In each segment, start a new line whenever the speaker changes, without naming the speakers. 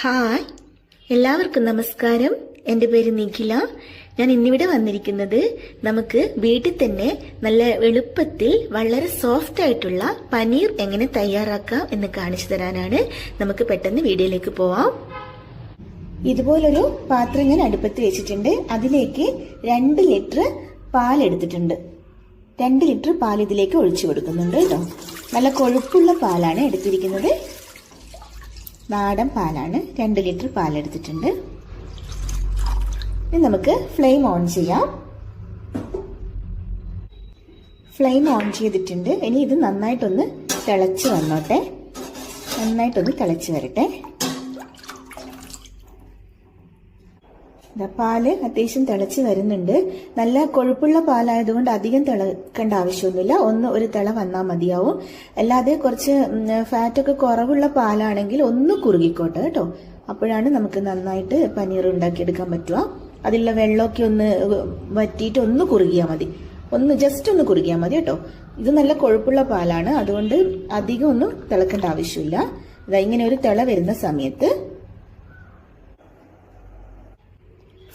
Hi. എല്ലാവർക്കും നമസ്കാരം. എന്റെ പേര് നിഖില. ഞാൻ ഇന്നിവിടെ വന്നിരിക്കുന്നത് നമുക്ക് വീട്ടിൽ തന്നെ നല്ല എളുപ്പത്തിൽ വളരെ സോഫ്റ്റ് ആയിട്ടുള്ള പനീർ എങ്ങനെ തയ്യാറാക്കാം എന്ന് കാണിച്ചു തരാനാണ് നമുക്ക് പെട്ടെന്ന് വീഡിയോയിലേക്ക് പോവാം. ഇതുപോലൊരു പാത്രം ഞാൻ അടുപ്പത്ത് വെച്ചിട്ടുണ്ട്. അതിലേക്ക് രണ്ട് ലിറ്റർ പാൽ എടുത്തിട്ടുണ്ട്. രണ്ട് ലിറ്റർ പാൽ ഇതിലേക്ക് ഒഴിച്ചു കൊടുക്കുന്നുണ്ട് കേട്ടോ. നല്ല കൊഴുപ്പുള്ള പാലാണ് എടുത്തിരിക്കുന്നത്. നാടൻ പാലാണ് രണ്ട് ലിറ്റർ പാലെടുത്തിട്ടുണ്ട്. ഇനി നമുക്ക് ഫ്ലെയിം ഓൺ ചെയ്യാം. ഫ്ലെയിം ഓൺ ചെയ്തിട്ടുണ്ട്. ഇനി ഇത് നന്നായിട്ടൊന്ന് തിളച്ച് വന്നോട്ടെ. നന്നായിട്ടൊന്ന് തിളച്ച് വരട്ടെ. പാൽ അത്യാവശ്യം തിളച്ച് വരുന്നുണ്ട്. നല്ല കൊഴുപ്പുള്ള പാലായതുകൊണ്ട് അധികം തിളക്കേണ്ട ആവശ്യമൊന്നുമില്ല. ഒന്ന് ഒരു തിള വന്നാൽ മതിയാവും. അല്ലാതെ കുറച്ച് ഫാറ്റൊക്കെ കുറവുള്ള പാലാണെങ്കിൽ ഒന്ന് കുറുകിക്കോട്ടെ കേട്ടോ. അപ്പോഴാണ് നമുക്ക് നന്നായിട്ട് പനീർ ഉണ്ടാക്കിയെടുക്കാൻ പറ്റുക. അതിലുള്ള വെള്ളമൊക്കെ ഒന്ന് വറ്റിയിട്ട് ഒന്ന് കുറുകിയാൽ മതി. ഒന്ന് ജസ്റ്റ് ഒന്ന് കുറുകിയാൽ മതി കേട്ടോ. ഇത് നല്ല കൊഴുപ്പുള്ള പാലാണ്. അതുകൊണ്ട് അധികം ഒന്നും തിളക്കേണ്ട ആവശ്യമില്ല. ഇതാ ഇങ്ങനെ ഒരു തിള വരുന്ന സമയത്ത്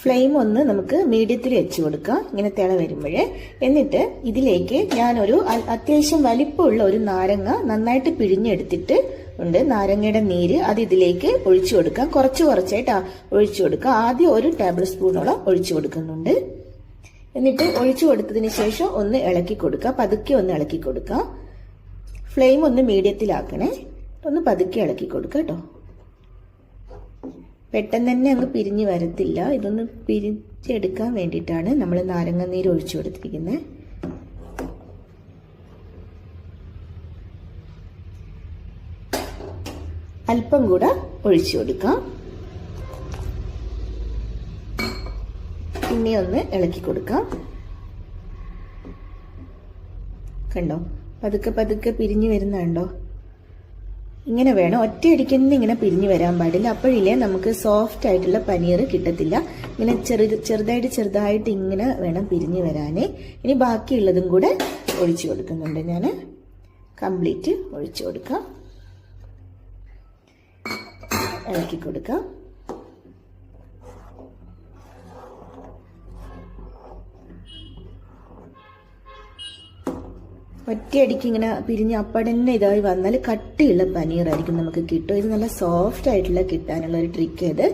ഫ്ലെയിം ഒന്ന് നമുക്ക് മീഡിയത്തിൽ വെച്ച് കൊടുക്കാം. ഇങ്ങനെ തിള വരുമ്പോഴേ. എന്നിട്ട് ഇതിലേക്ക് ഞാനൊരു അത്യാവശ്യം വലിപ്പമുള്ള ഒരു നാരങ്ങ നന്നായിട്ട് പിഴിഞ്ഞെടുത്തിട്ട് ഉണ്ട്. നാരങ്ങയുടെ നീര് അത് ഇതിലേക്ക് ഒഴിച്ചു കൊടുക്കാം. കുറച്ച് കുറച്ചായിട്ട് ഒഴിച്ചു കൊടുക്കുക ആദ്യം ഒരു ടേബിൾ സ്പൂണോളം ഒഴിച്ചു കൊടുക്കുന്നുണ്ട്. എന്നിട്ട് ഒഴിച്ചു കൊടുത്തതിന് ശേഷം ഒന്ന് ഇളക്കി കൊടുക്കുക പതുക്കെ ഒന്ന് ഇളക്കി കൊടുക്കുക ഫ്ലെയിം ഒന്ന് മീഡിയത്തിലാക്കണേ. ഒന്ന് പതുക്കെ ഇളക്കി കൊടുക്കുക കേട്ടോ. പെട്ടെന്ന് തന്നെ അങ്ങ് പിരിഞ്ഞ് വരത്തില്ല. ഇതൊന്ന് പിരിച്ചെടുക്കാൻ വേണ്ടിയിട്ടാണ് നമ്മൾ നാരങ്ങ നീര് ഒഴിച്ചു കൊടുത്തിരിക്കുന്നത് അല്പം കൂടെ ഒഴിച്ചു കൊടുക്കാം. പിന്നെ ഒന്ന് ഇളക്കി കൊടുക്കാം. കണ്ടോ? പതുക്കെ പതുക്കെ പിരിഞ്ഞു വരുന്നുണ്ടോ ഇങ്ങനെ വേണം. ഒറ്റയടിക്കുന്ന ഇങ്ങനെ പിരിഞ്ഞു വരാൻ പാടില്ല. അപ്പോഴില്ലേ നമുക്ക് സോഫ്റ്റ് ആയിട്ടുള്ള പനീർ കിട്ടത്തില്ല. ഇങ്ങനെ ചെറുത് ചെറുതായിട്ട് ചെറുതായിട്ട് ഇങ്ങനെ വേണം പിരിഞ്ഞു വരാനേ. ഇനി ബാക്കിയുള്ളതും കൂടെ ഒഴിച്ചു കൊടുക്കുന്നുണ്ട് ഞാൻ കംപ്ലീറ്റ് ഒഴിച്ചു കൊടുക്കാം. ഇളക്കി കൊടുക്കാം. ഒറ്റയടിക്ക് ഇങ്ങനെ പിരിഞ്ഞ് അപ്പടന്നെ ഇതായി വന്നാൽ കട്ടിയുള്ള പനീറായിരിക്കും നമുക്ക് കിട്ടും ഇത് നല്ല സോഫ്റ്റ് ആയിട്ടുള്ള കിട്ടാനുള്ള ഒരു ട്രിക്ക് ഇത്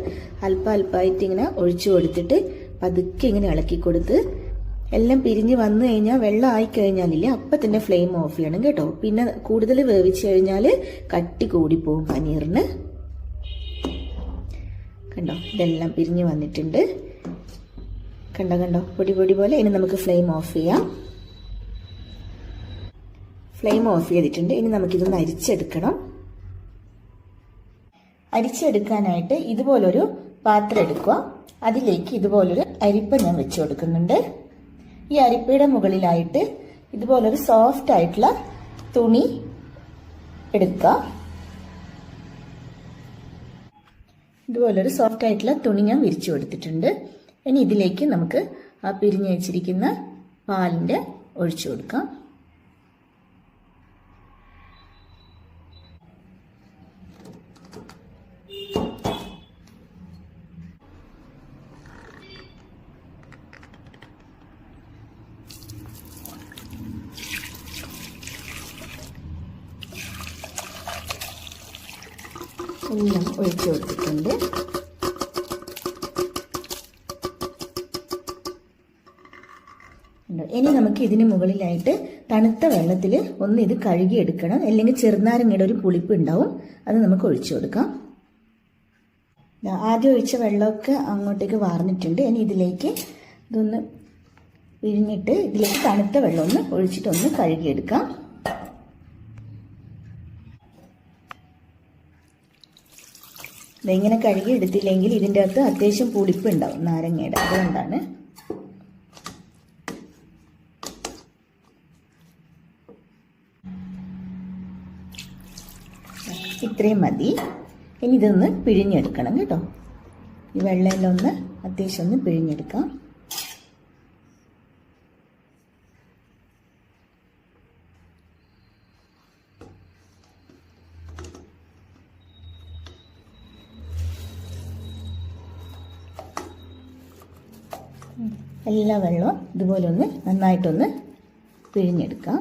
അല്പ അല്പമായിട്ട് ഇങ്ങനെ ഒഴിച്ചു കൊടുത്തിട്ട് പതുക്കെ ഇങ്ങനെ ഇളക്കി കൊടുത്ത് എല്ലാം പിരിഞ്ഞ് വന്നു കഴിഞ്ഞാൽ വെള്ളം ആയി കഴിഞ്ഞാലില്ലേ അപ്പം തന്നെ ഫ്ലെയിം ഓഫ് ചെയ്യണം കേട്ടോ. പിന്നെ കൂടുതൽ വേവിച്ച് കഴിഞ്ഞാൽ കട്ടി കൂടിപ്പോവും പനീറിന്. കണ്ടോ? ഇതെല്ലാം പിരിഞ്ഞ് വന്നിട്ടുണ്ട്. കണ്ടോ കണ്ടോ? പൊടി പൊടി പോലെ ഇനി നമുക്ക് ഫ്ലെയിം ഓഫ് ചെയ്യാം. ഫ്ലെയിം ഓഫ് ചെയ്തിട്ടുണ്ട്. ഇനി നമുക്കിതൊന്ന് അരിച്ചെടുക്കണം. അരിച്ചെടുക്കാനായിട്ട് ഇതുപോലൊരു പാത്രം എടുക്കുക. അതിലേക്ക് ഇതുപോലൊരു അരിപ്പ ഞാൻ വെച്ചു കൊടുക്കുന്നുണ്ട്. ഈ അരിപ്പയുടെ മുകളിലായിട്ട് ഇതുപോലൊരു സോഫ്റ്റ് ആയിട്ടുള്ള തുണി എടുക്കുക. ഇതുപോലൊരു സോഫ്റ്റ് ആയിട്ടുള്ള തുണി ഞാൻ വിരിച്ചു കൊടുത്തിട്ടുണ്ട്. ഇനി ഇതിലേക്ക് നമുക്ക് ആ പിരിഞ്ഞു വെച്ചിരിക്കുന്ന പാലിന്റെ ഒഴിച്ചു കൊടുക്കാം. എല്ലാം ഒഴിച്ചു കൊടുത്തിട്ടുണ്ട്. ഇനി നമുക്ക് ഇതിന് മുകളിലായിട്ട് തണുത്ത വെള്ളത്തിൽ ഒന്ന് ഇത് കഴുകി എടുക്കണം അല്ലെങ്കിൽ ചെറുനാരങ്ങയുടെ ഒരു പുളിപ്പ് ഉണ്ടാവും. അത് നമുക്ക് ഒഴിച്ചു കൊടുക്കാം. ആദ്യം ഒഴിച്ച വെള്ളമൊക്കെ അങ്ങോട്ടേക്ക് വാർന്നിട്ടുണ്ട്. ഇനി ഇതിലേക്ക് ഇതൊന്ന് പിഴിഞ്ഞിട്ട് ഇതിലേക്ക് തണുത്ത വെള്ളം ഒന്ന് ഒഴിച്ചിട്ടൊന്ന് കഴുകിയെടുക്കാം. ഇതെങ്ങനെ കഴുകി എടുത്തില്ലെങ്കിൽ ഇതിന്റെ അകത്ത് അത്യാവശ്യം പുളിപ്പ് ഉണ്ടാവും നാരങ്ങയുടെ. അതുകൊണ്ടാണ്. ഇത്രയും മതി. ഇനി ഇതൊന്ന് പിഴിഞ്ഞെടുക്കണം കേട്ടോ. ഈ വെള്ളമെല്ലാം ഒന്ന് അത്യാവശ്യം ഒന്ന് പിഴിഞ്ഞെടുക്കാം. എല്ലാ വെള്ളവും ഇതുപോലെ ഒന്ന് നന്നായിട്ടൊന്ന് പിഴിഞ്ഞെടുക്കാം.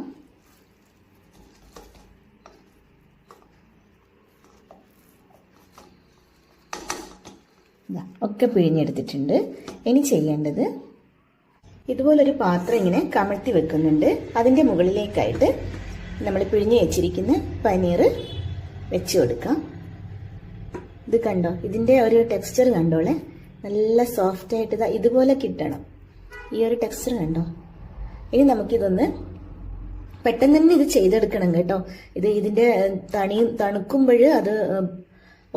ഒക്കെ പിഴിഞ്ഞെടുത്തിട്ടുണ്ട്. ഇനി ചെയ്യേണ്ടത് ഇതുപോലൊരു പാത്രം ഇങ്ങനെ കമഴ്ത്തി വെക്കുന്നുണ്ട്. അതിന്റെ മുകളിലേക്കായിട്ട് നമ്മൾ പിഴിഞ്ഞ് വെച്ചിരിക്കുന്ന പനീർ വെച്ച് കൊടുക്കാം. ഇത് കണ്ടോ? ഇതിന്റെ ഒരു ടെക്സ്ചർ കണ്ടോളെ? നല്ല സോഫ്റ്റ് ആയിട്ട് ഇതാ ഇതുപോലെ കിട്ടണം. ഈ ഒരു ടെക്സ്ചർ കണ്ടോ? ഇനി നമുക്കിതൊന്ന് പെട്ടെന്ന് തന്നെ ഇത് ചെയ്തെടുക്കണം കേട്ടോ. ഇത് ഇതിന്റെ തണി തണുക്കുമ്പോൾ അത്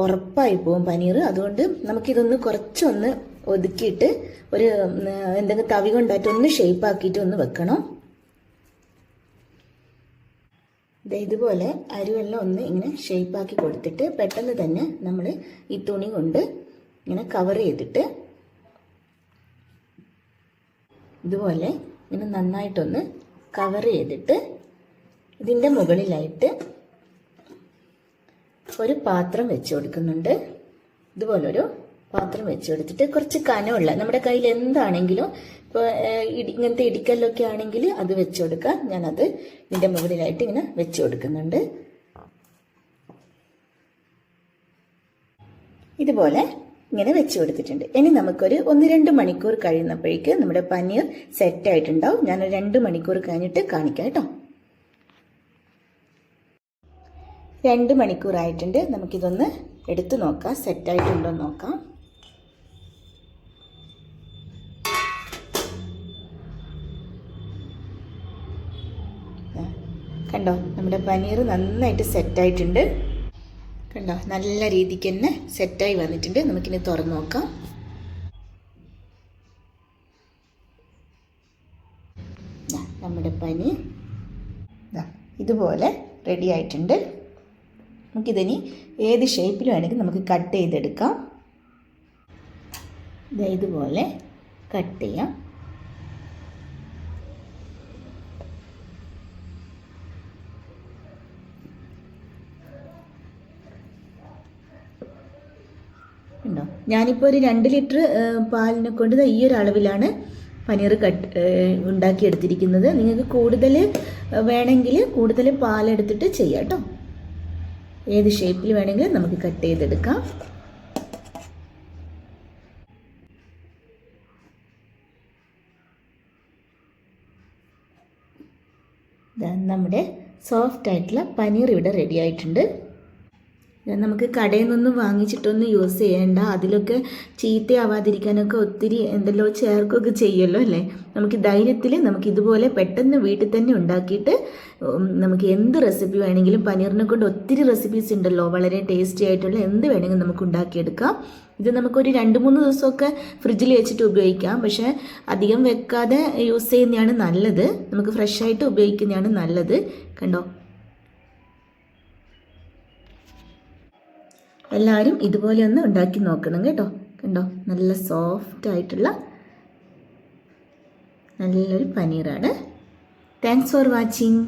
ഉറപ്പായി പോവും പനീർ അതുകൊണ്ട് നമുക്കിതൊന്ന് കുറച്ചൊന്ന് ഒതുക്കിയിട്ട് ഒരു എന്തെങ്കിലും തവി കൊണ്ടായിട്ട് ഒന്ന് ഷേപ്പ് ആക്കിയിട്ട് ഒന്ന് വെക്കണം. ഇതുപോലെ അരിവെള്ളം ഒന്ന് ഇങ്ങനെ ഷേപ്പാക്കി കൊടുത്തിട്ട് പെട്ടെന്ന് തന്നെ നമ്മൾ ഈ തുണി കൊണ്ട് ഇങ്ങനെ കവർ ചെയ്തിട്ട് ഇതുപോലെ ഇങ്ങനെ നന്നായിട്ടൊന്ന് കവർ ചെയ്തിട്ട് ഇതിന്റെ മുകളിലായിട്ട് ഒരു പാത്രം വെച്ച് കൊടുക്കുന്നുണ്ട്. ഇതുപോലൊരു പാത്രം വെച്ച് കൊടുത്തിട്ട് കുറച്ച് കനമുള്ള നമ്മുടെ കയ്യിൽ എന്താണെങ്കിലും ഇപ്പോൾ ഇങ്ങനത്തെ ഇടിക്കല്ലൊക്കെ ആണെങ്കിൽ അത് വെച്ച് കൊടുക്കാം ഞാനത് ഇതിന്റെ മുകളിലായിട്ട് ഇങ്ങനെ വെച്ച് കൊടുക്കുന്നുണ്ട്. ഇതുപോലെ ഇങ്ങനെ വെച്ച് കൊടുത്തിട്ടുണ്ട്. ഇനി നമുക്കൊരു ഒന്ന് രണ്ട് മണിക്കൂർ കഴിയുന്നപ്പോഴേക്ക് നമ്മുടെ പനീർ സെറ്റ് ആയിട്ടുണ്ടാവും. ഞാൻ രണ്ട് മണിക്കൂർ കഴിഞ്ഞിട്ട് കാണിക്കാം കേട്ടോ. രണ്ട് മണിക്കൂറായിട്ടുണ്ട് നമുക്കിതൊന്ന് എടുത്തു നോക്കാം. സെറ്റ് ആയിട്ടുണ്ടോ നോക്കാം. കണ്ടോ? നമ്മുടെ പനീർ നന്നായിട്ട് സെറ്റായിട്ടുണ്ട് കണ്ടോ? നല്ല രീതിക്ക് തന്നെ സെറ്റായി വന്നിട്ടുണ്ട്. നമുക്കിനി തുറന്ന് നോക്കാം. നമ്മുടെ പനി. ഇതുപോലെ റെഡി ആയിട്ടുണ്ട്. നമുക്കിതിനി ഏത് ഷേപ്പിൽ വേണമെങ്കിൽ നമുക്ക് കട്ട് ചെയ്തെടുക്കാം. ഇതുപോലെ കട്ട് ചെയ്യാം ഉണ്ടോ ഞാനിപ്പോൾ ഒരു രണ്ട് ലിറ്റർ പാലിനെ കൊണ്ട് ഈ ഒരു അളവിലാണ് പനീർ കട്ട് ഉണ്ടാക്കിയെടുത്തിരിക്കുന്നത്. നിങ്ങൾക്ക് കൂടുതൽ വേണമെങ്കിൽ കൂടുതൽ പാലെടുത്തിട്ട് ചെയ്യാം കേട്ടോ ഏത് ഷേപ്പിൽ വേണമെങ്കിലും നമുക്ക് കട്ട് ചെയ്തെടുക്കാം. നമ്മുടെ സോഫ്റ്റ് ആയിട്ടുള്ള പനീർ ഇവിടെ റെഡി ആയിട്ടുണ്ട്. നമുക്ക് കടയിൽ നിന്നൊന്നും വാങ്ങിച്ചിട്ടൊന്നും യൂസ് ചെയ്യേണ്ട. അതിലൊക്കെ ചീത്തയാവാതിരിക്കാനൊക്കെ ഒത്തിരി എന്തെല്ലോ ചേർക്കുകയൊക്കെ ചെയ്യുമല്ലോ അല്ലേ? നമുക്ക് ധൈര്യത്തിൽ നമുക്ക് ഇതുപോലെ പെട്ടെന്ന് വീട്ടിൽ തന്നെ ഉണ്ടാക്കിയിട്ട് നമുക്ക് എന്ത് റെസിപ്പി വേണമെങ്കിലും പനീറിനെ കൊണ്ട് ഒത്തിരി റെസിപ്പീസ് ഉണ്ടല്ലോ. വളരെ ടേസ്റ്റി ആയിട്ടുള്ള എന്ത് വേണമെങ്കിലും നമുക്ക് ഉണ്ടാക്കിയെടുക്കാം. ഇത് നമുക്കൊരു രണ്ട് മൂന്ന് ദിവസമൊക്കെ ഫ്രിഡ്ജിൽ വെച്ചിട്ട് ഉപയോഗിക്കാം. പക്ഷേ അധികം വെക്കാതെ യൂസ് ചെയ്യുന്നതാണ് നല്ലത്. നമുക്ക് ഫ്രഷ് ആയിട്ട് ഉപയോഗിക്കുന്നതാണ് നല്ലത്. കണ്ടോ? എല്ലാവരും ഇതുപോലെ ഒന്ന് ഉണ്ടാക്കി നോക്കണം കേട്ടോ. കണ്ടോ? നല്ല സോഫ്റ്റ് ആയിട്ടുള്ള നല്ലൊരു പനീറാണ്. Thanks for watching